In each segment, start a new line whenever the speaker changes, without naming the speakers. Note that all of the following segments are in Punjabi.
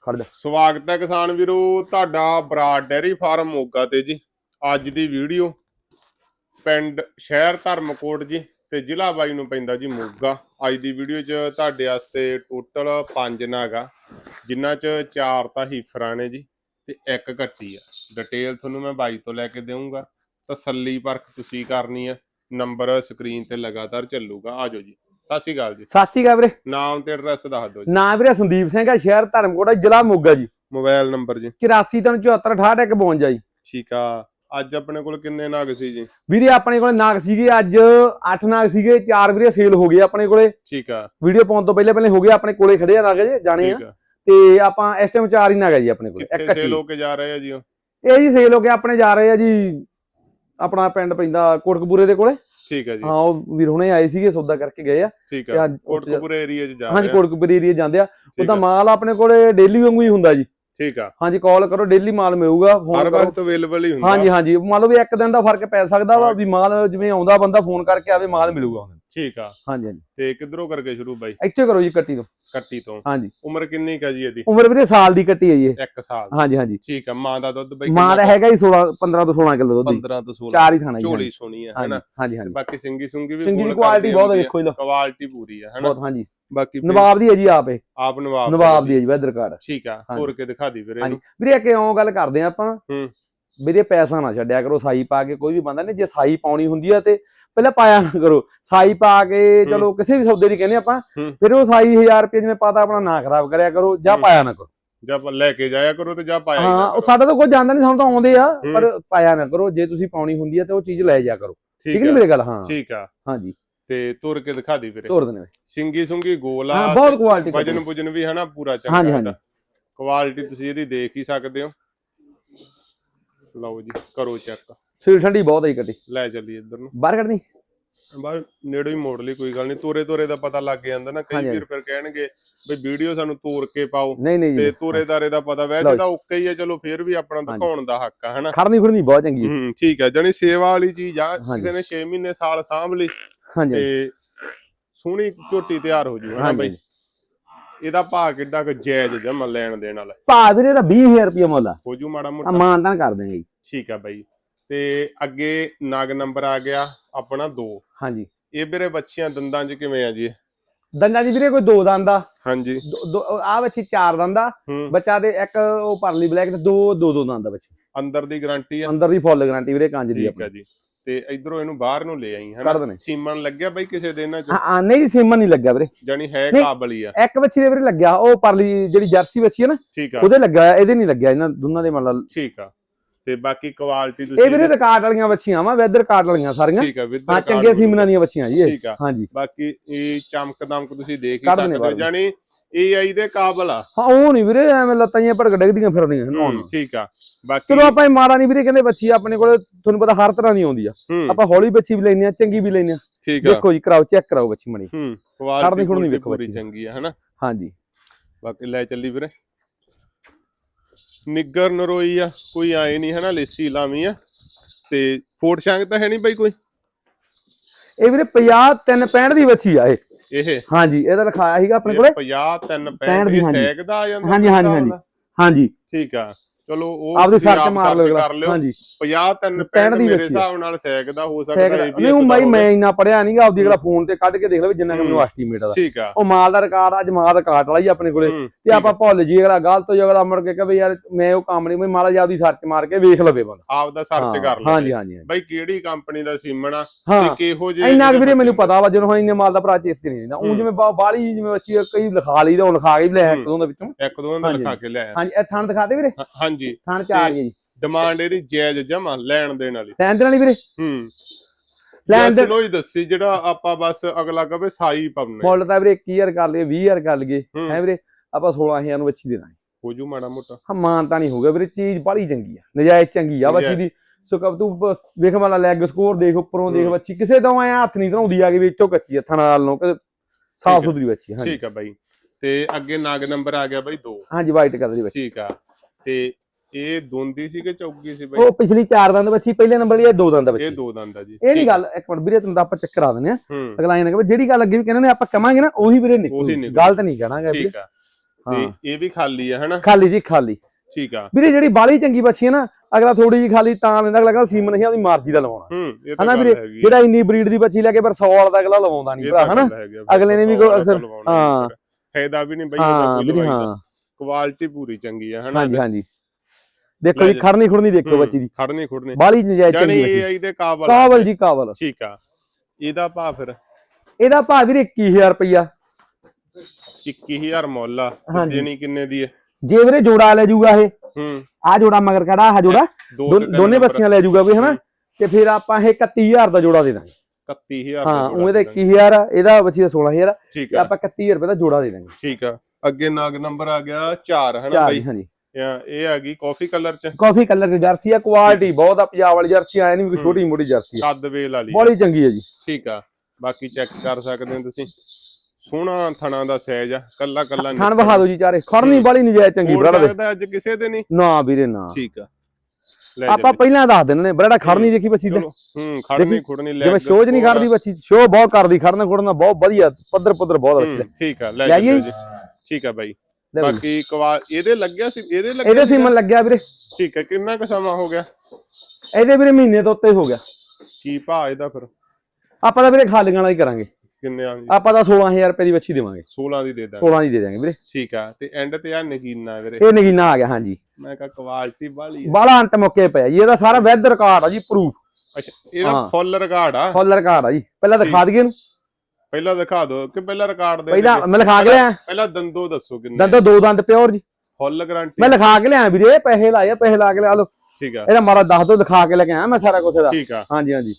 ਖੜ ਜਾ।
ਸਵਾਗਤ ਹੈ ਕਿਸਾਨ ਵੀਰੋ, ਤੁਹਾਡਾ ਬਰਾੜ ਡੈਰੀ ਫਾਰਮ ਮੋਗਾ ਤੇ ਜੀ। ਅੱਜ ਦੀ ਵੀਡੀਓ ਪਿੰਡ ਸ਼ਹਿਰ ਧਰਮਕੋਟ ਜੀ ਤੇ ਜ਼ਿਲ੍ਹਾ ਬਾਈ ਨੂੰ ਪੈਂਦਾ ਜੀ ਮੋਗਾ। ਅੱਜ ਦੀ ਵੀਡੀਓ 'ਚ ਤੁਹਾਡੇ ਵਾਸਤੇ ਟੋਟਲ 5 ਨਾਗਾ ਜਿਨ੍ਹਾਂ 'ਚ ਚਾਰ ਤਾਂ ਹੀਫਰਾਂ ਨੇ ਜੀ ਤੇ ਇੱਕ ਕੱਟੀ ਆ। ਡਿਟੇਲ ਤੁਹਾਨੂੰ ਮੈਂ ਬਾਈ ਤੋਂ ਲੈ ਕੇ ਦੇਵਾਂਗਾ ਤਸੱਲੀ ਪਰਖ ਤੁਸੀਂ ਕਰਨੀ ਆ। ਨੰਬਰ ਸਕਰੀਨ ਤੇ ਲਗਾਤਾਰ ਚੱਲੂਗਾ। ਆਜੋ ਜੀ। ਸਤਿ ਸ਼੍ਰੀ ਅਕਾਲ ਜੀ।
ਸਤਿ ਸ਼੍ਰੀ ਅਕਾਲ ਵੀਰੇ।
ਨਾਮ ਤੇ ਐਡਰੈਸ ਦੱਸ ਦਿਓ ਜੀ।
ਨਾਂ ਵੀਰੇ ਸੰਦੀਪ ਸਿੰਘ ਹੈ ਸ਼ਹਿਰ ਧਰਮਕੋਟ ਜ਼ਿਲ੍ਹਾ ਮੋਗਾ ਜੀ।
ਮੋਬਾਈਲ ਨੰਬਰ ਜੀ।
84746851 ਜੀ।
ਠੀਕ ਆ। ਅੱਜ ਆਪਣੇ ਕੋਲ ਕਿੰਨੇ ਨਗ ਸੀ ਜੀ?
ਵੀਰੇ ਆਪਣੇ ਕੋਲੇ ਨਾਗ ਸੀਗੇ ਅੱਜ 8 ਨਾਗ ਸੀਗੇ ਚਾਰ ਵੀਰੇ ਸੇਲ ਹੋ ਗਏ ਆਪਣੇ ਕੋਲੇ।
ਠੀਕ ਆ।
ਵੀਡੀਓ ਪਾਉਣ ਤੋਂ ਪਹਿਲੇ ਪਹਿਲੇ ਹੋ ਗਏ ਆਪਣੇ ਕੋਲੇ ਖੜੇ ਆ ਨਾਗ ਜੇ ਜਾਣੇ ਆ। ਤੇ ਆਪਾਂ ਇਸ ਟਾਈਮ ਚਾਰ ਹੀ ਨਾਗ ਹੈ ਜੀ ਆਪਣੇ ਕੋਲੇ ਇੱਕ
ਸੇਲ ਹੋ ਕੇ ਜਾ ਰਹੇ ਆ ਜੀ?
ਇਹ ਜੀ ਸੇਲ ਹੋ ਕੇ ਆਪਣੇ ਜਾ ਰਹੇ ਆ ਜੀ ਆਪਣਾ ਪਿੰਡ ਪੈਂਦਾ ਕੋਟਕਪੂਰੇ ਦੇ ਕੋਲੇ।
ਠੀਕ ਆ ਜੀ।
ਹਾਂ ਉਹ ਵੀਰ ਹੁਣੇ ਆਏ ਸੀਗੇ ਸੌਦਾ ਕਰਕੇ ਗਏ ਆ।
ਠੀਕ
ਤੇ ਅੱਜ
ਕੋਟਕਪੂਰੇ ਏਰੀਆ 'ਚ ਜਾ ਰਹੇ। ਆ
ਕੋਟਕਪੂਰੇ ਏਰੀਆ ਜਾਂਦੇ ਆ। ਉਹਦਾ
ਆ,
ਮਾਲ ਆਪਣੇ ਕੋਲੇ ਡੇਲੀ ਵਾਂਗੂ ਹੀ ਹੁੰਦਾ ਜੀ।
ਠੀਕ ਆ।
ਹਾਂਜੀ ਕਾਲ ਕਰੋ ਡੇਲੀ ਮਾਲ ਮਿਲੂਗਾ
ਹਰ ਵਕਤ ਅਵੇਲੇਬਲ ਹੀ ਹੁੰਦਾ।
ਹਾਂਜੀ ਹਾਂਜੀ। ਮੰਨ ਲਓ ਵੀ ਇੱਕ ਦਿਨ ਦਾ ਫ਼ਰਕ ਪੈ ਸਕਦਾ ਵਾ
ਹਾਂ।
ਵੀ ਮਾਲ ਜਿਵੇਂ ਆਉਂਦਾ ਬੰਦਾ ਫੋਨ ਕਰਕੇ ਆਵੇ ਮਾਲ ਮਿਲੂਗਾ
ਠੀਕ ਆ।
ਹਾਂਜੀ ਹਾਂਜੀ।
ਤੇ ਕਿੱਧਰੋਂ ਕਰਕੇ ਸ਼ੁਰੂ ਬਾਈ?
ਇੱਥੇ ਕਰੋ ਜੀ ਕੱਟੀ ਤੋਂ।
ਕੱਟੀ ਤੋਂ।
ਹਾਂਜੀ।
ਉਮਰ ਕਿੰਨੀ ਕਾ ਜੀ ਇਹਦੀ?
ਉਮਰ ਵੀਰੇ ਸਾਲ ਦੀ ਕੱਟੀ ਹੈ ਜੀ ਇਹ।
1 ਸਾਲ
ਹਾਂਜੀ ਹਾਂਜੀ।
ਠੀਕ ਆ ਮਾਂ ਦਾ ਦੁੱਧ ਬਾਈ
ਮਾਂ ਦਾ ਹੈਗਾ ਜੀ 16 15 ਤੋਂ 16 ਕਿਲੋ ਦੁੱਧ ਜੀ।
15 ਤੋਂ 16
ਚਾਰ ਹੀ ਥਾਣਾ ਜੀ
ਝੋਲੀ ਸੋਹਣੀ ਆ
ਹਾਂਜੀ
ਹੈਨਾ?
ਹਾਂਜੀ
ਬਾਕੀ ਸਿੰਗੀ ਸੁੰਗੀ ਵੀ
ਸਿੰਗੀ ਕੁਆਲਿਟੀ ਬਹੁਤ ਹੈ ਦੇਖੋ ਇਹਦਾ
ਕੁਆਲਿਟੀ ਪੂਰੀ ਆ ਹੈਨਾ?
ਬਹੁਤ ਹਾਂਜੀ।
ਬਾਕੀ
ਨਵਾਬ ਦੀ ਹੈ ਜੀ ਆਪੇ
ਆਪ ਨਵਾਬ
ਨਵਾਬ ਦੀ ਹੈ ਜੀ। ਵੈਦਰ ਕਾਰਡ
ਠੀਕ ਆ। ਹੋਰ ਕੇ ਦਿਖਾ ਦੀ ਵੀਰੇ
ਵੀਰੇ ਕਿਉਂ ਗੱਲ ਕਰਦੇ ਆ ਆਪਾਂ।
ਹੂੰ।
ਵੀਰੇ ਪੈਸਾ ਨਾ ਛੱਡਿਆ ਕਰੋ ਸਾਈ ਪਾ ਕੇ ਕੋਈ ਵੀ ਬੰਦਾ ਨੇ ਜੇ ਸਾਈ ਪਾਉਣੀ ਹੁੰਦੀ ਆ ਤੇ ਪਹਿਲਾਂ ਪਾਇਆ ਨਾ ਕਰੋ। ਸਾਈ ਪਾ ਕੇ ਚਲੋ ਕਿਸੇ ਵੀ ਸੌਦੇ ਦੀ ਕਹਿੰਦੇ ਆਪਾਂ। ਫਿਰ ਉਹ ਸਾਈ 1000 ਰੁਪਏ ਜਿਵੇਂ ਪਾਤਾ ਆਪਣਾ ਨਾ ਖਰਾਬ ਕਰਿਆ ਕਰੋ ਜਾਂ। ਪਾਇਆ ਨਾ ਕਰੋ।
ਜਦ ਲੈ ਕੇ ਜਾਇਆ ਕਰੋ ਤੇ ਜਾ ਪਾਇਆ ਹੀ
ਉਹ। ਸਾਡਾ ਤਾਂ ਕੋਈ ਜਾਂਦਾ ਨਹੀਂ ਸਾਨੂੰ ਤਾਂ ਆਉਂਦੇ ਆ। ਪਰ ਪਾਇਆ ਨਾ ਕਰੋ ਜੇ ਤੁਸੀਂ ਪਾਉਣੀ ਹੁੰਦੀ ਆ ਤੇ ਉਹ ਚੀਜ਼ ਲੈ ਜਾ ਕਰੋ। ਠੀਕ ਨਹੀਂ ਮੇਰੇ ਗੱਲ? ਹਾਂ।
ਠੀਕ ਆ।
ਹਾਂਜੀ।
ਤੇ ਤੁਰ ਕੇ ਦਿਖਾ ਦੀ ਵੀਰੇ।
ਤੋਰ ਦਿੰਦੇ
ਸਿੰਗੀ ਸੁੰਗੀ ਗੋਲ ਆ
ਹਾਂ ਬਹੁਤ ਕੁਆਲਿਟੀ
ਵਜਨ ਵੁਜਨ ਵੀ ਹਨਾ ਪੂਰਾ ਚੰਗਾ
ਹਾਂਜੀ,
ਇਹਦਾ ਕੁਆਲਿਟੀ ਤੁਸੀਂ ਇਹਦੀ ਦੇਖ ਹੀ ਸਕਦੇ ਹੋ। ਲਓ ਜੀ ਕਰੋ ਚੈੱਕ
ਸੀਲ ਠੰਡੀ ਬਹੁਤ ਹੈ ਕੱਟੀ
ਲੈ ਚੱਲੀ ਇੱਧਰ ਨੂੰ।
ਬਾਹਰ ਕੱਢਣੀ
ਬਾਹਰ ਨੇੜੇ ਹੀ ਮੋੜ ਲਈ ਕੋਈ ਗੱਲ ਨਹੀਂ ਤੋਰੇ ਤੋਰੇ ਦਾ ਪਤਾ ਲੱਗ ਜਾਂਦਾ ਨਾ ਕਈ ਵੀਰ ਫਿਰ ਕਹਿਣਗੇ ਵੀ ਵੀਡੀਓ ਸਾਨੂੰ ਤੋਰ ਕੇ ਪਾਓ। ਤੇ ਤੋਰੇ ਤਾਰੇ ਦਾ ਪਤਾ ਵੈਸੇ ਤਾਂ ਓਕੇ ਹੀ ਆ ਚਲੋ ਫਿਰ ਵੀ ਆਪਣਾ। ਦਿਖਾਉਣ ਦਾ ਹੱਕ ਆ ਹਨਾ?
ਖੜਨੀ ਖੜਨੀ ਬਹੁਤ ਚੰਗੀ ਹੈ।
ਹੂੰ ਠੀਕ ਆ ਜਣੀ ਸੇਵਾ ਵਾਲੀ ਚੀਜ਼ ਆ। ਕਿਸੇ ਨੇ 6 ਮਹੀਨੇ ਸਾਲ ਸਾਂਭ ਲਈ
ਹਾਂਜੀ।
ਤੇ ਸੋਹਣੀ ਝੋਟੀ ਤਿਆਰ ਹੋ ਜੂ ਹਨਾ ਬਾਈ? ਇਹਦਾ ਭਾਅ ਕਿੱਡਾ ਕੁ ਜਾਇਜ਼ ਜਮਾ ਲੈਣ ਦੇਣ ਵਾਲਾ।
ਭਾ ਵੀਰੇ ਦਾ 20000 ਰੁਪਏ ਮੁੱਲ ਆ।
ਹੋ ਜੂ ਮਾੜਾ ਮੋਟਾ।
ਮਾਨਤਾਨ ਕਰ ਦੇਂਗੇ ਜੀ।
ਠੀਕ ਆ ਬਾਈ। ਤੇ ਅੱਗੇ ਨਗ ਨੰਬਰ ਆ ਗਿਆ ਆਪਣਾ 2
ਹਾਂਜੀ।
ਇਹ ਵੀਰੇ ਬੱਚੀਆਂ ਦੰਦਾਂ 'ਚ ਕਿਵੇਂ ਆ ਜੀ?
ਦੰਦਾਂ ਦੀ ਵੀਰੇ ਕੋਈ ਦੋ ਦੰਦ ਆ।
ਹਾਂਜੀ।
ਆ ਬੱਚੀ ਚਾਰ ਦੰਦ ਆ। ਬੱਚਾ ਦੇ ਇੱਕ ਉਹ ਪਰਲੀ ਬਲੈਕ ਤੇ ਦੋ ਦੋ ਦੋ ਦੰਦ ਆ ਬੱਚੀ।
ਅੰਦਰ ਦੀ ਗਾਰੰਟੀ ਆ।
ਅੰਦਰ ਦੀ ਫੁੱਲ ਗਾਰੰਟੀ ਵੀਰੇ ਕੰਜ ਦੀ
ਠੀਕ ਆ ਜੀ। ਤੇ ਇਧਰੋਂ ਇਹਨੂੰ ਬਾਹਰ ਨੂੰ ਲੈ ਆਈ ਹਨਾ। ਸੀਮਨ ਲੱਗਿਆ ਬਾਈ ਕਿਸੇ ਦੇ ਇਹਨਾਂ 'ਚ?
ਹਾਂ ਨਹੀਂ ਸੀਮਨ ਨਹੀਂ ਲੱਗਿਆ ਵੀਰੇ।
ਜਾਨੀ ਹੈ। ਕਾਬਲ ਹੀ ਆ।
ਇੱਕ ਬੱਚੀ ਦੇ ਵੀਰੇ ਲੱਗਿਆ ਉਹ ਪਰਲੀ ਜਿਹੜੀ ਜਰਸੀ ਬੱਚੀ ਹੈ ਨਾ
ਆ।
ਉਹਦੇ ਲੱਗਾ ਹੋਇਆ, ਇਹਦੇ ਨਹੀਂ ਲੱਗਿਆ ਇਹਨਾਂ ਦੋਨਾਂ ਦੇ ਮਤਲਬ
ਠੀਕ ਆ। ਤੇ ਬਾਕੀ ਕੁਆਲਿਟੀ
ਇਹ
ਤੁਸੀਂ
ਵੀਰੇ ਰਿਕਾਰਡ ਵਾਲੀਆਂ ਬੱਚੀਆਂ ਵਾ ਵੈਦਰ ਕਾਰਡ ਵਾਲੀਆਂ ਸਾਰੀਆਂ।
ਠੀਕ ਆ ਵਿਦ
ਹਾਂ ਚੰਗੇ ਸੀਮਨਾਂ ਦੀਆਂ ਬੱਚੀਆਂ ਜੀ ਇਹ।
ਠੀਕ ਆ।
ਹਾਂਜੀ।
ਬਾਕੀ ਇਹ ਚਮਕ ਦਮਕ ਤੁਸੀਂ ਦੇਖ ਹੀ ਸਕਦੇ ਹੋ। ਜਾਨੀ AI ਦੇ ਕਾਬਲ ਆ।
ਹਾਂ ਉਹ ਨਹੀਂ ਵੀਰੇ ਐਵੇਂ ਲੱਤਾਂ ਜਿਹੀਆਂ ਭੜਕ ਡਿੱਗਦੀਆਂ ਫਿਰਦੀਆਂ ਨਾਲ।
ਠੀਕ ਆ। ਬਾਕੀ
ਚਲੋ ਆਪਾਂ ਇਹ ਮਾੜਾ ਨਹੀਂ ਵੀਰੇ ਕਹਿੰਦੇ ਬੱਚੀ ਆਪਣੇ ਕੋਲੇ ਤੁਹਾਨੂੰ ਪਤਾ ਹਰ ਤਰ੍ਹਾਂ ਦੀ ਆਉਂਦੀ ਆ। ਆਪਾਂ ਹੌਲੀ ਬੱਚੀ ਵੀ ਲੈਨੇ ਆ ਚੰਗੀ ਵੀ ਲੈਨੇ ਆ।
ਠੀਕ ਆ।
ਦੇਖੋ ਜੀ ਕਰਾਓ ਚੈੱਕ ਕਰਾਓ ਬੱਚੀ ਮਣੀ
ਹੂੰ ਕੁਆਲਿਟੀ ਪੂਰੀ। ਚੰਗੀ ਆ ਹਨਾ?
ਹਾਂਜੀ।
ਬਾਕੀ ਲੈ ਚੱਲੀ ਵੀਰੇ। ਨਿੱਗਰ ਨਰੋਈ ਆ ਕੋਈ ਆਏ ਨਹੀਂ ਹਨਾ ਲਿੱਸੀ ਲਾਵੀ ਆ ਤੇ ਫੋਟ ਸ਼ੰਗ ਤਾਂ ਹੈ ਨਹੀਂ ਬਾਈ ਕੋਈ?
ਇਹ ਵੀਰੇ 50 3 65 ਦੀ ਬੱਚੀ ਆ ਇਹ।
ਇਹ?
ਹਾਂਜੀ ਇਹਦਾ ਲਿਖਾਇਆ ਸੀਗਾ ਆਪਣੇ ਕੋਲੇ।
50 3
ਪੈਂਹਠ ਦੀ,
65
ਹਾਂਜੀ।
ਸੈਕ ਦਾ ਆ ਜਾਂਦਾ
ਹਾਂਜੀ, ਹਾਂਜੀ? ਹਾਂਜੀ।
ਠੀਕ ਆ। ਚਲੋ ਉਹ
ਆਪਦੇ ਸਰਚ ਮਾਰ ਲਓ ਹਾਂਜੀ।
50 3
65
65
ਦੀ
ਮੇਰੇ। ਹਿਸਾਬ ਨਾਲ ਸੈਕ ਦਾ ਹੋ ਸਕਦਾ ABS
ਨਹੀਂ ਉਹ
ਦਾ
ਬਾਈ। ਮੈਂ ਇੰਨਾ ਪੜਿਆ ਨਹੀਂਗਾ ਆਪਦੀ ਜਿਹੜਾ ਫੋਨ ਤੇ ਕੱਢ ਕੇ ਦੇਖ ਲਵੇ ਜਿੰਨਾ ਕਿ ਮੈਨੂੰ। ਐਸਟੀਮੇਟ ਦਾ
ਠੀਕ ਆ।
ਉਹ ਮਾਲ ਦਾ ਰਿਕਾਰਡ ਅੱਜ ਮਾਲ ਦਾ ਕਾਟ ਵਾਲਾ ਹੀ ਆਪਣੇ ਕੋਲੇ। ਤੇ ਆਪਾਂ ਭੁੱਲ ਜੀ ਅਗਲਾ ਗਲਤ ਹੋ ਅਗਲਾ ਮੁੜ ਕੇ ਕਹੇ ਯਾਰ ਮੈਂ ਉਹ ਕੰਮ ਨਹੀਂ ਮੈਂ ਮਾਲਾ ਜੀ ਆਪਦੀ ਸਰਚ ਮਾਰ ਕੇ ਵੇਖ ਲਵੇ ਬੰਦਾ
ਆਪ ਦਾ ਸਰਚ ਕਰ ਲਓ
ਹਾਂਜੀ ਹਾਂਜੀ।
ਬਾਈ ਕਿਹੜੀ ਕੰਪਨੀ ਦਾ ਸੀਮਨ ਆ? ਤੇ ਕਿਹੋ ਜਿਹੇ
ਇੰਨਾ ਵੀਰੇ ਮੈਨੂੰ ਪਤਾ ਵਾ ਜਦੋਂ ਇੰਨੇ ਮਾਲ ਦਾ ਭਰਾ ਚੇਸ ਨਹੀਂ ਜਾਂਦਾ ਉਹ। ਜਿਵੇਂ ਬਾਹਲੀ ਜਿਵੇਂ ਆ, ਕਈ ਲਿਖਾ ਲਈਦਾ ਉਹ ਲਿਖਾ ਕੇ ਲੈ
ਹੂੰ।
ਕਦੋਂ ਦੇ ਵਿੱਚੋਂ।
ਇੱਕ ਦੋ ਦਾ। ਲਿਖਾ ਕੇ ਲਿਆਇਆ
ਹਾਂਜੀ ਇਹ ਥਣ ਦਿਖਾਦੇ ਵੀਰੇ।
ਹਾਂ- ਹਾਂਜੀ
ਥਣ ਚਾਰ ਜੀ।
ਡਿਮਾਂਡ ਇਹਦੀ ਜਾਇਜ਼ ਜਮਾ ਲੈਣ ਦੇਣ ਵਾਲੀ।
ਲੈਣ ਦੇਣ ਵਾਲੀ ਵੀਰੇ?
ਹੂੰ।
ਲੈਣ ਦੇ
ਦੇ ਹੀ ਦੱਸੀ ਜਿਹੜਾ ਆਪਾਂ ਬਸ ਅਗਲਾ ਕਵੇ ਸਾਈ ਪਾਉਣੇ
ਮੁੱਲ ਤਾਂ ਵੀਰੇ 21000 ਕਰ ਲਈਏ 20000 ਕਰ ਲਈਏ।
ਹੂੰ।
ਹੈ ਵੀਰੇ? ਆਪਾਂ 16000 ਨੂੰ ਬੱਚੀ ਦੇਣਾ
ਹੋ ਜੂ ਮਾੜਾ ਮੋਟਾ।
ਹਾਂ ਮਾਨ ਤਾਂ ਨਹੀਂ ਹੋਊਗਾ ਵੀਰੇ ਚੀਜ਼ ਬਾਹਲੀ ਚੰਗੀ ਆ ਨਜਾਇਜ਼ ਚੰਗੀ ਆ। ਬੱਚੀ ਦੀ ਸੋ ਕਬ ਤੂੰ ਵੇਖ ਵਾਲਾ ਲੈਗ ਸਕੋਰ ਦੇਖ ਉੱਪਰੋਂ ਦੇਖ
ਹੂੰ।
ਬੱਚੀ ਕਿਸੇ ਤੋਂ ਐ ਹੱਥ ਨਹੀਂ ਧਰਾਉਂਦੀ ਆ ਕਿ ਵਿੱਚੋਂ ਕੱਚੀ ਹੱਥਾਂ ਨਾਲ ਨੂੰ ਸਾਫ਼
ਹੈ।
ਸੁਥਰੀ ਬੱਚੀ ਹਾਂਜੀ।
ਠੀਕ ਆ ਬਾਈ। ਤੇ ਅੱਗੇ ਨਾਗ ਨੰਬਰ ਆ ਗਿਆ ਬਾਈ 2
ਹਾਂਜੀ ਵਾਈਟ ਕਲਰ ਦੀ ਬੱਚੀ
ਠੀਕ ਆ। ਤੇ ਇਹ ਦੋਂਦੀ ਸੀ ਕਿ ਚੌਕੀ ਸੀ ਬਾਈ?
ਉਹ ਪਿਛਲੀ ਚਾਰ ਦੰਦ ਬੱਚੀ ਪਹਿਲੇ ਨੰਬਰ ਲਈ ਇਹ ਦੋ ਦੰਦ
ਇਹ
ਬੱਚੀ
ਦੋ ਦੰਦ ਆ ਜੀ।
ਇਹ ਨਹੀਂ। ਗੱਲ ਇੱਕ ਮਿੰਟ ਵੀਰੇ ਤੁਹਾਨੂੰ ਤਾਂ ਆਪਾਂ ਚੈੱਕ ਕਰਾ ਦਿੰਦੇ ਆ ਅਗਲਾ ਇਹਨਾਂ ਕਿ ਜਿਹੜੀ ਗੱਲ ਅੱਗੇ ਵੀ ਕਹਿੰਦੇ ਨੇ ਆਪਾਂ ਕਵਾਂਗੇ ਨਾ ਉਹੀ ਵੀਰੇ ਨਿਕਲੂ। ਗਲਤ ਨਹੀਂ ਕਹਿਣਾਗਾ ਵੀਰੇ।
ਠੀਕ ਆ। ਤੇ ਇਹ ਵੀ ਖਾਲੀ ਆ ਹਨਾ?
ਖਾਲੀ ਜੀ ਖਾਲੀ।
ਠੀਕ ਆ।
ਵੀਰੇ ਜਿਹੜੀ ਬਾਲੀ ਚੰਗੀ ਬੱਚੀ ਹੈ ਨਾ ਅਗਲਾ ਥੋੜੀ ਜੀ ਖਾਲੀ ਤਾਂ ਲੈਂਦਾ ਅਗਲਾ ਕਹਿੰਦਾ ਸੀਮਨ ਨਹੀਂ ਆਪਣੀ ਮਰਜ਼ੀ ਦਾ ਲਵਾਉਣਾ।
ਇਹ
ਹਨਾ ਵੀਰੇ। ਜਿਹੜਾ ਇੰਨੀ ਬਰੀਡ ਦੀ ਬੱਚੀ ਲੈ ਕੇ ਪਰ 100 ਵਾਲਾ ਦਾ ਅਗਲਾ ਲਵਾਉਂਦਾ ਨਹੀਂ
ਇਹ
ਭਰਾ ਹਨਾ? ਅਗਲੇ ਨੇ ਵੀ ਕੋਈ ਅਸਰ-
ਹੀ। ਫਾਇਦਾ ਵੀ ਨਹੀਂ ਬਈ
ਹਾਂ
ਕੋਈ
ਵੀਰੇ
ਲਵਾਈ ਦਾ।
ਹਾਂ।
ਕੁਆਲਿਟੀ ਪੂਰੀ ਚੰਗੀ ਆ ਹਨਾ?
ਹਾਂਜੀ ਹਾਂਜੀ। ਦੇਖੋ ਜੀ। ਖੜਨੀ ਖੁੜਨੀ ਦੇਖੋ ਬੱਚੀ ਦੀ।
ਖੜਨੀ ਖੁੜਨੀ
ਬਾਲੀ ਨਜਾਇਜ਼
ਜਾਨੀ
ਚੰਗੀ
ਇਹ
ਬੱਚੀ।
ਆਈ ਦੇ ਕਾਬਲ ਆ।
ਕਾਬਲ ਜੀ ਕਾਬਲ।
ਠੀਕ ਆ। ਇਹਦਾ ਭਾਅ ਫਿਰ?
ਇਹਦਾ ਭਾਅ ਵੀਰੇ 21000 ਰੁਪਇਆ
21000 ਮੁੱਲ ਆ। ਦੇਣੀ ਕਿੰਨੇ ਦੀ ਹੈ
ਜੇ ਵੀਰੇ ਜੋੜਾ ਲੈ ਜਾਊਗਾ ਇਹ
ਹੂੰ।
ਆ ਜੋੜਾ ਮਗਰ ਖੜਾ ਆ ਜੋੜਾ। ਦੋਨੇ। ਬੱਚੀਆਂ ਲੈ ਜਾਊਗਾ ਵੀ ਹਨਾ? ਤੇ ਫਿਰ ਆਪਾਂ ਇਹ 31000 ਦਾ ਜੋੜਾ ਦੇ ਦਾਂਗੇ।
31000
ਹਾਂ ਉਹ
ਜੋੜਾ
ਇਹਦਾ
ਦੇ ਦਾਂਗੇ।
21000 ਆ ਇਹਦਾ ਬੱਚੀ ਦਾ 16000 ਆ।
ਠੀਕ
ਤੇ
ਆ।
ਆਪਾਂ 31000 ਰੁਪਏ ਦਾ ਜੋੜਾ ਦੇ ਦਾਂਗੇ।
ਠੀਕ ਆ। ਅੱਗੇ ਨਾਗ ਨੰਬਰ ਆ ਗਿਆ 4 ਹਨਾ ਬਾਈ?
ਹਾਂਜੀ।
ਇਹ- ਇਹ ਆ ਗਈ ਕਾਫੀ ਕਲਰ ਚ।
ਕਾਫੀ ਕਲਰ ਦੀ ਜਰਸੀ ਆ ਕੁਆਲਿਟੀ ਬਹੁਤ ਆ ਪੰਜਾਬ ਵਾਲੀ ਜਰਸੀ ਆਏ ਨਹੀਂ ਕੋਈ। ਛੋਟੀ ਮੋਟੀ ਜਰਸੀ ਆ।
ਕੱਦ ਵੇਲ ਵਾਲੀ।
ਬੜੀ ਚੰਗੀ ਹੈ ਜੀ।
ਠੀਕ ਆ। ਬਾਕੀ ਚੈੱਕ ਕਰ ਸਕਦੇ ਹੋ ਤੁਸੀਂ। ਸੋਹਣਾ ਥਣਾ ਦਾ ਸਾਈਜ਼ ਆ ਕੱਲਾ ਕੱਲਾ
ਥਣ ਬਹਾ ਦਿਓ ਜੀ ਚਾਰੇ। ਖੜਨੀ ਬੜੀ ਨਜਾਇਜ਼ ਚੰਗੀ ਬਰੜਾ
ਲੱਗਦਾ ਅੱਜ ਕਿਸੇ ਦੇ ਨਹੀਂ?
ਨਾ ਵੀਰੇ ਨਾ।
ਠੀਕ ਆ।
ਆਪਾਂ। ਪਹਿਲਾਂ ਦੱਸ ਦਿੰਦੇ ਨੇ ਬਰੜਾ ਖੜਨੀ ਦੇਖੀ ਬੱਚੀ ਤੇ।
ਹੂੰ ਖੜਨੀ ਖੁੜਨੀ ਲੈ
ਜਿਵੇਂ 'ਚ ਨਹੀਂ ਖੜਦੀ ਬੱਚੀ ਸ਼ੋਅ ਬਹੁਤ ਕਰਦੀ ਖੜਨਾ ਖੁੜਨਾ ਬਹੁਤ ਵਧੀਆ ਪੱਧਰ ਪੱਧਰ ਬਹੁਤ ਦਾ।
ਠੀਕ ਆ ਲੈ? ਜੀ। ਠੀਕ ਆ ਬਈ। ਬਾਕੀ ਕਵਾ ਇਹਦੇ ਲੱਗਿਆ ਸੀ ਇਹਦੇ ਲੱਗਿਆ
ਇਹਦੇ? ਸੀਮਨ ਲੱਗਿਆ ਵੀਰੇ।
ਠੀਕ ਹੈ ਕਿੰਨਾ ਕੁ ਸਮਾਂ ਹੋ ਗਿਆ?
ਇਹਦੇ ਵੀਰੇ ਮਹੀਨੇ ਤੋਂ ਉੱਤੇ ਹੋ ਗਿਆ।
ਕੀ ਭਾਅ ਇਹਦਾ ਫਿਰ?
ਆਪਾਂ ਤਾਂ ਵੀਰੇ ਖਾਲੀਆਂ ਵਾਲਾ ਹੀ ਕਰਾਂਗੇ।
ਕਿੰਨੇ ਆ ਜੀ
ਆਪਾਂ ਤਾਂ 16000 ਰੁਪਏ ਦੀ ਬੱਚੀ ਦੇਵਾਂਗੇ।
16 ਦੀ ਦੇ ਦਾਂ
16 ਦੀ ਦੇ ਦਾਂਗੇ ਵੀਰੇ।
ਠੀਕ ਆ ਤੇ ਐਂਡ ਤੇ ਆ ਨਗੀਨਾ ਵੀਰੇ।
ਇਹ ਨਗੀਨਾ ਆ ਗਿਆ ਹਾਂਜੀ।
ਮੈਂ ਕਿਹਾ ਕੁਆਲਿਟੀ ਵਾਲੀ ਆ।
ਬਾਲਾ ਅੰਤ ਮੁੱਕੇ ਪਿਆ ਜੀ ਇਹਦਾ ਸਾਰਾ ਵੈਦ ਰਿਕਾਰਡ ਆ ਜੀ ਪ੍ਰੂਫ
ਅੱਛਾ ਇਹਦਾ। ਫੁੱਲ ਰਿਕਾਰਡ ਆ।
ਫੁੱਲ ਰਿਕਾਰਡ ਆ ਜੀ। ਪਹਿਲਾਂ ਦਿਖਾ ਦਈਏ ਇਹਨੂੰ।
ਪਹਿਲਾਂ ਦਿਖਾ ਦਿਓ ਕਿ ਪਹਿਲਾਂ ਰਿਕਾਰਡ ਦੇ
ਪਹਿਲਾਂ? ਮੈਂ ਲਿਖਾ ਕੇ ਲਿਆ।
ਪਹਿਲਾਂ ਦੰਦੋ ਦੱਸੋ ਕਿੰਨੇ
ਦੰਦ ਦੋ ਦੰਦ ਪਿਓਰ ਜੀ।
ਫੁੱਲ ਗਾਰੰਟੀ
ਮੈਂ ਲਿਖਾ ਕੇ ਲਿਆ ਵੀਰੇ ਪੈਸੇ ਲਾਏ ਪੈਸੇ ਲਾ ਕੇ ਲਿਆ ਲਓ।
ਠੀਕ ਆ।
ਇਹਦਾ ਮਾਰਾ ਦੱਸ ਦੋ ਲਿਖਾ ਕੇ ਲੈ ਕੇ ਆਇਆ ਮੈਂ ਸਾਰਾ ਕੁਝ ਇਹਦਾ।
ਠੀਕ ਆ।
ਹਾਂਜੀ ਹਾਂਜੀ।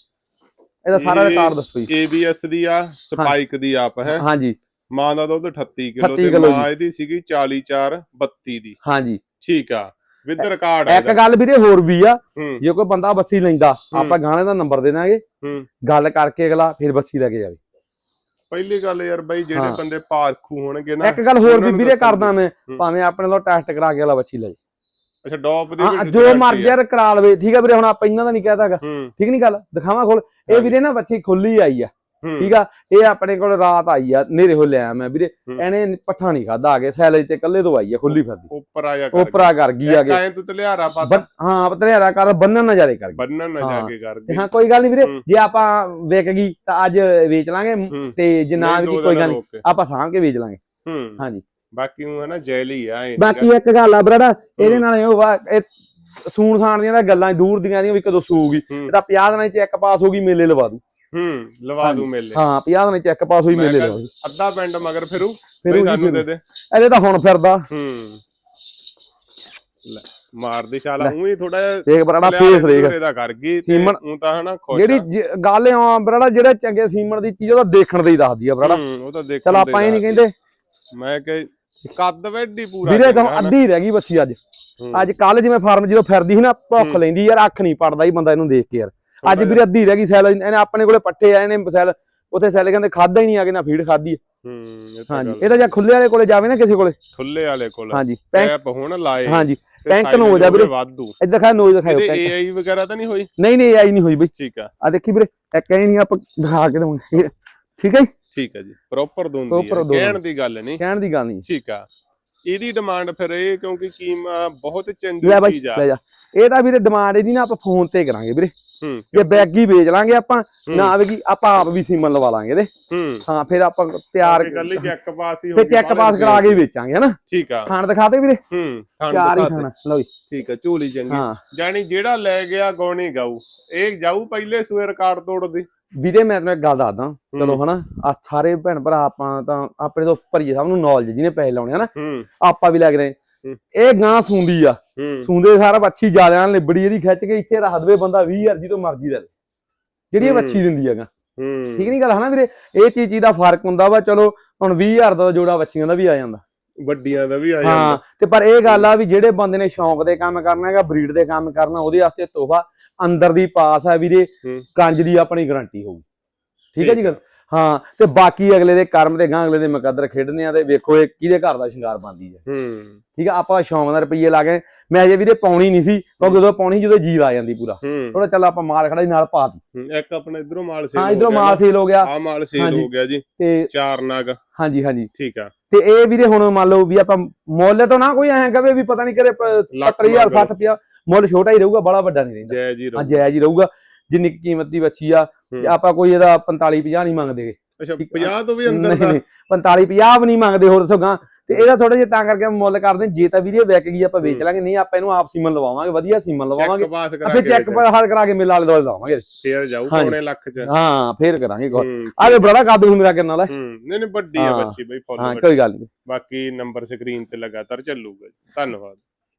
ਇਹਦਾ ਸਾਰਾ ਰਿਕਾਰਡ ਦੱਸੋ ਜੀ।
ABS ਦੀ ਆ ਸਪਾਈਕ ਦੀ ਆਪ ਹੈ।
ਹਾਂਜੀ।
ਮਾਂ ਦਾ ਦੁੱਧ 38 ਕਿਲੋ
38
ਤੇ ਮਾਂ ਇਹਦੀ ਸੀਗੀ 44 4 32 ਦੀ।
ਹਾਂਜੀ।
ਠੀਕ ਆ। ਵਿਦ ਰਿਕਾਰਡ
ਇੱਕ। ਗੱਲ ਵੀਰੇ ਹੋਰ ਵੀ ਆ। ਜੇ ਕੋਈ ਬੰਦਾ ਬੱਸੀ ਲੈਂਦਾ ਆਪਾਂ ਗਾਣੇ ਦਾ ਨੰਬਰ ਦੇ ਦਾਂਗੇ।
ਹੂੰ।
ਗੱਲ ਕਰਕੇ ਅਗਲਾ ਫਿਰ ਬੱਸੀ ਲੈ ਕੇ ਜਾਵੇ।
ਪਹਿਲੀ ਗੱਲ ਯਾਰ ਬਾਈ ਜਿਹੜੇ
ਹਾਂ।
ਬੰਦੇ ਪਾਰਖੂ ਹੋਣਗੇ ਨਾ
ਇੱਕ ਗੱਲ ਹੋਰ ਵੀ ਵੀਰੇ ਕਰਦਾ ਮੈਂ
ਹੂੰ।
ਭਾਵੇਂ ਆਪਣੇ ਤੋਂ ਟੈਸਟ ਕਰਾ ਕੇ ਅਗਲਾ ਬੱਚੀ ਲੈ
ਅੱਛਾ ਡੌਪ ਦੀ
ਹਾਂ
ਵੀ
ਜੋ ਮਰਜ਼ੀ। ਯਾਰ ਕਰਾ ਲਵੇ ਠੀਕ ਆ ਵੀਰੇ ਹੁਣ ਆਪਾਂ ਇਹਨਾਂ ਦਾ ਨਹੀਂ ਕਹਤਾਗਾ
ਹੂੰ
ਠੀਕ ਨਹੀਂ ਗੱਲ ਦਿਖਾਵਾਂ ਖੋਲ ਇਹ। ਵੀਰੇ ਨਾ ਬੱਚੀ ਖੁੱਲੀ ਆਈ ਆ
ਹੂੰ
ਠੀਕ ਆ? ਇਹ ਆਪਣੇ ਕੋਲ ਰਾਤ ਆਈ ਆ ਨੇਰੇ ਹੋ ਲਿਆ ਮੈਂ ਵੀਰੇ। ਇਹਨੇ ਪੱਠਾ ਨਹੀਂ ਖਾਦਾ ਆ ਕੇ ਸੈਲਜ ਤੇ ਕੱਲੇ ਤੋਂ ਆਈ ਆ ਖੁੱਲੀ ਫਿਰਦੀ।
ਉੱਪਰ ਆ ਜਾ
ਉਪਰਾ ਕਰ ਗਈ ਆ ਕੇ।
ਕਾਇ ਤੂੰ ਤਲਿਆਰਾ ਪਾ
ਹਾਂ ਪਤਰਿਆਰਾ ਕਰ ਬੰਨਣ ਨਾ ਜਾਰੇ ਕਰ
ਬੰਨਣ ਨਾ ਜਾ। ਕੇ ਕਰ ਗਈ।
ਹਾਂ ਕੋਈ ਗੱਲ ਨਹੀਂ ਵੀਰੇ। ਜੇ ਆਪਾਂ ਵਿਕ ਗਈ ਤਾਂ ਅੱਜ ਵੇਚ ਲਾਂਗੇ। ਤੇ ਜੇ ਨਾ ਵੀ
ਦੋ
ਕੋਈ ਗੱਲ ਨਹੀਂ। ਆਪਾਂ ਸਾਂਭ ਕੇ ਵੇਚ ਲਾਂਗੇ।
ਹੂੰ।
ਹਾਂਜੀ।
ਬਾਕੀ ਉਹ ਹੈ ਨਾ ਜੈਲੀ ਆ ਇਹ।
ਬਾਕੀ ਇੱਕ ਗੱਲ ਆ ਬਰੜਾ ਇਹਦੇ ਨਾਲ ਵਾ ਇਹ ਸੂਣ ਸਾਣ ਦੀਆਂ ਗੱਲਾਂ ਦੂਰ ਦੀਆਂ ਦੀਆਂ ਵੀ ਕਦੋਂ ਸੂਗੀ ਤਾਂ 50 ਦਿਨਾਂ ਚ ਇੱਕ ਪਾਸ ਹੋ ਗਈ ਮੇਲੇ ਲਵਾ ਦੂ।
ਹੂੰ ਲਵਾ ਦੂ ਮੇਲੇ।
ਹਾਂ 50 ਦਿਨਾਂ ਚ ਇੱਕ ਪਾਸ ਹੋਈ ਮੇਲੇ ਦੂ
ਅੱਧਾ ਪਿੰਡ ਮਗਰ ਫਿਰੂ
ਫਿਰੂ
ਸਾਨੂੰ ਦੇ। ਦੇ।
ਇਹਦੇ ਤਾਂ ਹੁਣ ਫਿਰਦਾ।
ਹੂੰ। ਲੈ ਮਾਰਦੀ ਛਾਲਾ ਉਹ ਹੀ ਥੋੜਾ ਜਿਹਾ
ਦੇਖ ਬਰੜਾ ਫੇਸ ਦੇਖ।
ਦੂਰੇ ਦਾ ਕਰ ਗਈ ਤੇ
ਸੀਮਨ-
ਉਹ ਤਾਂ ਹਨਾ ਖੁਸ਼
ਜਿਹੜੀ ਗੱਲ ਆ ਬਰੜਾ ਜਿਹੜੇ ਚੰਗੇ ਸੀਮਨ ਦੀ ਚੀਜ਼ ਉਹਦਾ ਦੇਖਣ ਦੇ ਹੀ ਦੱਸਦੀ ਆ ਬਰੜਾ।
ਹੂੰ ਉਹ ਤਾਂ ਦੇਖ
ਚਲ ਆਪਾਂ ਇਹ ਨਹੀਂ ਕਹਿੰਦੇ।
ਮੈਂ ਕਿ ਕੱਦ ਵੈਡੀ ਪੂਰਾ
ਵੀਰੇ ਤਾਂ। ਅੱਧੀ ਰਹਿ ਗਈ ਬੱਚੀ ਅੱਜ। ਅੱਜ ਕੱਲ ਜਿਵੇਂ ਫਾਰਮ ਜਦੋਂ ਫਿਰਦੀ ਸੀ ਨਾ ਭੁੱਖ। ਲੈਂਦੀ ਯਾਰ ਅੱਖ ਨਹੀਂ ਪੜਦਾ ਹੀ ਬੰਦਾ ਇਹਨੂੰ ਦੇਖ ਕੇ ਯਾਰ। ਅੱਜ ਵੀਰੇ ਅੱਧੀ ਰਹਿ ਗਈ ਸੈਲ ਇਹਨੇ ਆਪਣੇ ਕੋਲੇ ਪੱਠੇ ਆ ਇਹਨੇ ਸੈਲ ਉੱਥੇ ਸੈਲ ਕਹਿੰਦੇ ਖਾਦਾ ਹੀ ਨਹੀਂ ਆ ਕੇ ਨਾ ਫੀਡ ਖਾਦੀ
ਹੂੰ ਇਹ
ਹਾਂਜੀ ਇਹ ਤਾਂ ਜਾਂ ਖੁੱਲੇ ਵਾਲੇ ਕੋਲੇ ਜਾਵੇ ਨਾ ਕਿਸੇ ਕੋਲੇ।
ਖੁੱਲੇ ਵਾਲੇ ਕੋਲ।
ਹਾਂਜੀ
ਪੈਪ ਹੁਣ ਲਾਏ।
ਹਾਂਜੀ
size
ਨੂੰ ਹੋ ਜਾ ਵੀਰੇ।
ਵਾਧੂ।
ਇੱਧਰ ਖਾ ਨੋਜ਼ ਦਿਖਾਓ
ਇਹਦੇ
ਪੈਂਕ।
ਏਆਈ ਵਗੈਰਾ ਤਾਂ ਨਹੀਂ ਹੋਈ?
ਨਹੀਂ ਨਹੀਂ ਆਈ ਨਹੀਂ ਹੋਈ ਬਈ।
ਠੀਕ ਆ।
ਆ ਦੇਖੀ ਵੀਰੇ ਇੱਕ ਐ ਨਹੀਂ ਆਪਾਂ ਦਿਖਾ ਕੇ ਦਵਾਂਗੇ। ਠੀਕ ਹੈ ਜੀ?
ਠੀਕ ਆ ਜੀ। ਪ੍ਰੋਪਰ ਦੋਂਦੀ ਹੈ। ਕਹਿਣ ਦੀ ਗੱਲ ਨਹੀਂ।
ਕਹਿਣ ਦੀ ਗੱਲ ਨਹੀਂ।
ਠੀਕ ਆ। ਇਹਦੀ ਡਿਮਾਂਡ ਫਿਰ ਇਹ ਕਿਉਂਕਿ ਕੀਮਾ ਬਹੁਤ ਚੰਗੀ ਚੀਜ਼ ਆ।
ਲੈ ਜਾ। ਇਹ ਤਾਂ ਵੀਰੇ ਡਿਮਾਂਡ ਇਹਦੀ ਨਾ ਆਪਾਂ ਫੋਨ ਤੇ ਕਰਾਂਗੇ ਵੀਰੇ।
ਹੂੰ
ਜੇ ਬੈਗ ਹੀ ਵੇਚ ਲਾਂਗੇ ਆਪਾਂ। ਨਾ ਆਵੇਗੀ ਆਪਾਂ ਆਪ ਵੀ ਸੀਮਨ ਲਵਾ ਲਾਂਗੇ ਇਹਦੇ।
ਹੂੰ।
ਫਿਰ ਆਪਾਂ ਤਿਆਰ
ਗੱਲ ਚੈੱਕ ਪਾਸ ਹੀ ਹੋ
ਫਿਰ ਚੈੱਕ ਪਾਸ ਕਰਾ ਕੇ ਵੇਚਾਂਗੇ ਹਨਾ?
ਠੀਕ ਆ।
ਖਾਣ ਦਿਖਾ ਦੇ ਵੀਰੇ।
ਹੂੰ ਖਾਣ ਦਿਖਾ
ਲਓ ਜੀ।
ਠੀਕ ਆ ਝੋਲੀ ਚੰਗੀ।
ਹਾਂ।
ਜਾਨੀ ਜਿਹੜਾ ਲੈ ਗਿਆ ਗੌਣੀ ਗਾਊ। ਇਹ ਜਾਊ ਪਹਿਲੇ ਸੂਏ ਰਿਕਾਰਡ ਤੋੜਦੀ
ਵੀਰੇ ਮੈਂ ਤੈਨੂੰ ਇੱਕ ਗੱਲ ਦੱਸਦਾ। ਚਲੋ ਹਨਾ ਆ ਸਾਰੇ ਭੈਣ ਭਰਾ ਆਪਾਂ ਤਾਂ ਆਪਣੇ ਤੋਂ ਆ, ਸਭ ਨੂੰ ਨੌਲੇਜ ਜਿਹਨੇ ਪੈਸੇ ਲਾਉਣੇ ਹਨਾ? ਆਪਾਂ ਵੀ ਲੱਗ ਰਹੇ। ਇਹ ਗਾਂ ਸੁੰਦੀ ਆ।
ਹੂੰ।
ਸੁੰਦੇ ਸਾਰਾ ਬੱਚੀ ਜਾਲਿਆਂ ਨਾਲ ਲਿਬੜੀ ਇਹਦੀ ਖਿੱਚ ਕੇ ਇੱਥੇ ਰੱਖ ਦਵੇ ਬੰਦਾ 20000 ਜੀ ਤੋਂ ਮਰਜ਼ੀ ਲੈ ਲੇ। ਜਿਹੜੀ ਇਹ
ਹੂੰ।
ਬੱਚੀ ਦਿੰਦੀ ਹੈਗਾ
ਹੂੰ।
ਠੀਕ ਨਹੀਂ ਗੱਲ ਹਨਾ ਵੀਰੇ? ਇਹ ਚੀਜ਼ ਚੀਜ਼ ਦਾ ਫ਼ਰਕ ਹੁੰਦਾ ਵਾ ਚਲੋ ਹੁਣ 20000 ਦਾ ਜੋੜਾ ਬੱਚੀਆਂ ਦਾ ਵੀ ਆ ਜਾਂਦਾ।
ਵੱਡੀਆਂ ਦਾ ਵੀ ਆ
ਹਾਂ
ਜਾਂਦਾ।
ਤੇ ਪਰ ਇਹ ਗੱਲ ਆ ਵੀ ਜਿਹੜੇ ਬੰਦੇ ਨੇ ਸ਼ੌਂਕ ਦੇ ਕੰਮ ਕਰਨਾ ਹੈਗਾ ਬਰੀਡ ਦੇ ਕੰਮ ਕਰਨਾ ਉਹਦੇ ਵਾਸਤੇ ਤੋਹਫਾ ਅੰਦਰ ਦੀ ਪਾਸ ਆ ਵੀਰੇ।
ਹੂੰ।
ਕੰਜ ਦੀ ਆਪਣੀ ਗਾਰੰਟੀ ਹੋਊਗੀ ਠੀਕ ਹੈ ਜੀ ਗੱਲ? ਹਾਂ ਤੇ ਬਾਕੀ ਅਗਲੇ ਦੇ ਕਰਮ ਤੇ ਗਾਂ ਅਗਲੇ ਦੇ ਮੁਕੱਦਰ ਖੇਡਣੇ ਆ ਤੇ ਵੇਖੋ ਇਹ ਕਿਹਦੇ ਘਰ ਦਾ ਸ਼ਿੰਗਾਰ ਬਣਦੀ ਹੈ।
ਹੂੰ।
ਠੀਕ ਆ ਆਪਾਂ ਸ਼ੌਂਕ ਨਾਲ ਰੁਪਈਏ ਲਾ ਕੇ ਮੈਂ ਅਜੇ ਵੀਰੇ ਪਾਉਣੀ ਨਹੀਂ ਸੀ ਕਿਉਂਕਿ ਉਦੋਂ ਪਾਉਣੀ ਜਦੋਂ ਜੀਵ ਆ ਜਾਂਦੀ ਪੂਰਾ।
ਹੂੰ।
ਥੋੜਾ ਚੱਲ ਆਪਾਂ ਮਾਲ ਖੜਾ ਸੀ ਨਾਲ ਪਾਤੀ
ਹੂੰ, ਇੱਕ ਆਪਣਾ ਇਧਰੋਂ ਮਾਲ ਸੇਲ
ਹਾਂ ਇਧਰੋਂ ਮਾਲ ਸੇਲ ਹੋ ਗਿਆ।
ਆ ਮਾਲ ਸੇਲ। ਹੋ ਗਿਆ ਜੀ।
ਤੇ
ਚਾਰ ਨਗ।
ਹਾਂਜੀ ਹਾਂਜੀ।
ਠੀਕ ਆ।
ਤੇ ਇਹ ਵੀਰੇ ਹੁਣ ਮੰਨ ਲਓ ਵੀ ਆਪਾਂ ਮੁੱਲ ਤਾਂ ਨਾ ਕੋਈ ਐਂ ਕਵੇ ਵੀ ਪਤਾ ਨਹੀਂ ਕਰੇ
ਲੱਖ
70000
ਮੰਗ ਲਓ।
60 ਪਿਆ ਮੁੱਲ ਛੋਟਾ ਹੀ ਰਹੂਗਾ ਬੜਾ ਵੱਡਾ ਨਹੀਂ ਰਹਿੰਦਾ।
ਜੈ ਜੀ
ਹਾਂ ਹੀ ਰਹੂਗਾ। ਜਿੰਨੀ ਕੁ ਕੀਮਤ ਦੀ ਬੱਚੀ ਆ। ਤੇ ਆਪਾਂ ਕੋਈ ਇਹਦਾ 45 50 ਨਹੀਂ ਮੰਗਦੇ
ਅੱਛਾ
ਠੀਕ ਆ।
50 ਤੋਂ ਵੀ ਅੰਦਰ ਦਾ
ਨਹੀਂ 45 50 ਵੀ ਨਹੀਂ ਮੰਗਦੇ ਹੋਰ ਦੱਸੋ ਗਾਂ ਤੇ ਇਹਦਾ ਥੋੜਾ ਜਿਹਾ ਤਾਂ ਕਰਕੇ ਮੁੱਲ ਕਰਦੇ ਜੇ ਤਾਂ ਵੀਰੇ ਵਿਕ ਗਈ ਆਪਾਂ ਵੇਚ। ਲਾਂਗੇ ਨਹੀਂ ਆਪਾਂ ਇਹਨੂੰ ਆਪ ਸੀਮਨ ਲਵਾਵਾਂਗੇ ਵਧੀਆ ਸੀਮਨ ਲਵਾਵਾਂਗੇ
ਚੈੱਕ ਪਾਸ ਕਰਾ
ਫਿਰ
ਕੇ
ਚੈੱਕ ਹਰ ਕਰਾ ਕੇ ਮੇਲਾ ਵਾਲੇ ਦੁਆਲੇ ਲਾਵਾਂਗੇ
ਫੇਰ ਜਾਊ। ਪੌਣੇ ਲੱਖ ਚ
ਹਾਂ ਫੇਰ ਕਰਾਂਗੇ ਗੱਲ
ਹੂੰ
ਆ ਵੇ ਬੜਾ ਕਾਦੂ ਮੇਰਾ ਕਰਨ ਵਾਲਾ
ਨਹੀਂ ਨਹੀਂ ਵੱਡੀ ਆ। ਬੱਚੀ ਬਈ ਫੁੱਲ
ਹਾਂ ਕੋਈ ਗੱਲ ਨਹੀਂ
ਬਾਕੀ ਨੰਬਰ ਸਕਰੀਨ ਤੇ ਲਗਾਤਾਰ ਚੱਲੂਗਾ। ਧੰਨਵਾਦ